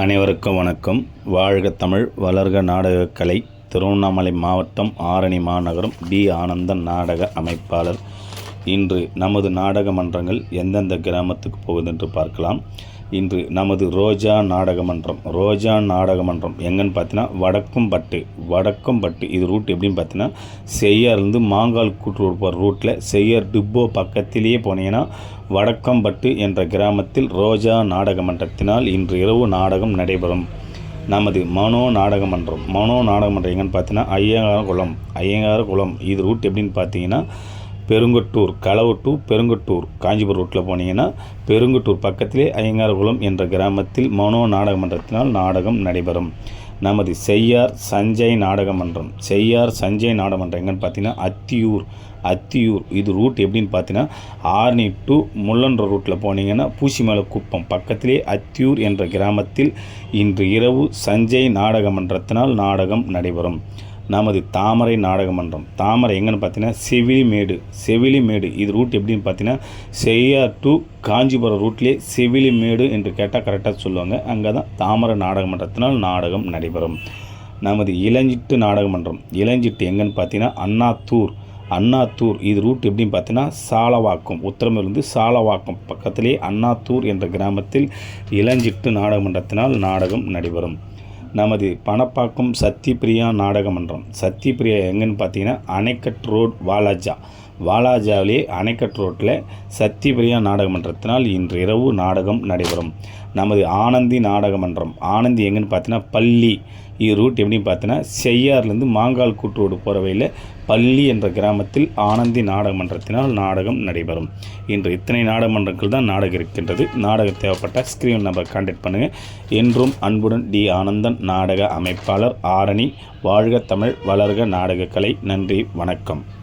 அனைவருக்கும் வணக்கம். வாழ்க தமிழ் வளர்க நாடகக்கலை திருவண்ணாமலை மாவட்டம் ஆரணி மாநகரம் டி. ஆனந்தன் நாடக அமைப்பாளர். இன்று நமது நாடக மன்றங்கள் எந்தெந்த கிராமத்துக்கு போகுது என்று பார்க்கலாம். இன்று நமது ரோஜா நாடக மன்றம் ரோஜா நாடக மன்றம் எங்கன்னு பார்த்தீங்கன்னா வடக்கும் பட்டு இது ரூட் எப்படின்னு பார்த்தீங்கன்னா செய்யார்லேருந்து மாங்கால் கூட்டு போகிற ரூட்டில் செய்யார் டிப்போ பக்கத்திலேயே போனீங்கன்னா வடக்கம்பட்டு என்ற கிராமத்தில் ரோஜா நாடக மன்றத்தினால் இன்று இரவு நாடகம் நடைபெறும். நமது மனோ நாடக மன்றம் மனோ நாடக மன்றம் எங்கன்னு பார்த்தீங்கன்னா ஐயங்கார குளம் ஐயங்கார குளம் இது ரூட் எப்படின்னு பார்த்தீங்கன்னா பெருங்கட்டூர் களவு டு பெருங்கட்டூர் காஞ்சிபுரம் ரூட்டில் போனீங்கன்னா பெருங்கட்டூர் பக்கத்திலே ஐயங்காரகுளம் என்ற கிராமத்தில் மனோ நாடக மன்றத்தினால் நாடகம் நடைபெறும். நமது செய்யார் சஞ்சய் நாடக மன்றம். செய்யார் சஞ்சய் நாடக மன்றம் எங்கன்னு பார்த்தீங்கன்னா அத்தியூர் அத்தியூர். இது ரூட் எப்படின்னு பார்த்தீங்கன்னா ஆர்னி டு முள்ளன்ற ரூட்டில் போனீங்கன்னா பூசிமலை குப்பம் பக்கத்திலே அத்தியூர் என்ற கிராமத்தில் இன்று இரவு சஞ்சய் நாடக மன்றத்தினால் நாடகம் நடைபெறும். நமது தாமரை நாடக மன்றம் தாமரை எங்கன்னு பார்த்தீங்கன்னா செவிலிமேடு. செவிலிமேடு. இது ரூட் எப்படின்னு பார்த்தீங்கன்னா செய்யார் டு காஞ்சிபுரம் ரூட்லேயே செவிலிமேடு என்று கேட்டால் கரெக்டாக சொல்லுவாங்க. அங்கே தான் தாமரை நாடக மன்றத்தினால் நாடகம் நடைபெறும். நமது இளஞ்சிட்டு நாடக மன்றம் இளஞ்சிட்டு எங்கன்னு பார்த்தீங்கன்னா அண்ணாத்தூர். அண்ணாத்தூர் இது ரூட் எப்படின்னு பார்த்தீங்கன்னா சாலவாக்கம். உத்தரமிருந்து சாலவாக்கம் பக்கத்திலே அண்ணாத்தூர் என்ற கிராமத்தில் இளஞ்சிட்டு நாடகமன்றத்தினால் நாடகம் நடைபெறும். நமது பணப்பாக்கம் சத்யபிரியா நாடக மன்றம் சத்யபிரியா எங்கன்னு பார்த்தீங்கன்னா அணைக்கட் ரோட் வாலாஜா. வாலாஜாவிலே அணைக்கட் ரோட்டில் சத்தியபிரியா நாடக மன்றத்தினால் இன்று இரவு நாடகம் நடைபெறும். நமது ஆனந்தி நாடக மன்றம் ஆனந்தி எங்கன்னு பார்த்தீங்கன்னா பள்ளி. இது ரூட் எப்படின்னு பார்த்தீங்கன்னா செய்யார்லேருந்து மாங்கால் கூட்டு ரோடு போகிற வழியில் பள்ளி என்ற கிராமத்தில் ஆனந்தி நாடக மன்றத்தினால் நாடகம் நடைபெறும். இன்று இத்தனை நாடக மன்றங்கள் தான் நாடகம் இருக்கின்றது. நாடகம் தேவைப்பட்ட ஸ்க்ரீன் நம்பர் கான்டாக்ட் பண்ணுங்கள் என்றும் அன்புடன் டி ஆனந்தன் நாடக அமைப்பாளர் ஆரணி வாழ்க தமிழ் வளர்க நாடகக்கலை. நன்றி வணக்கம்.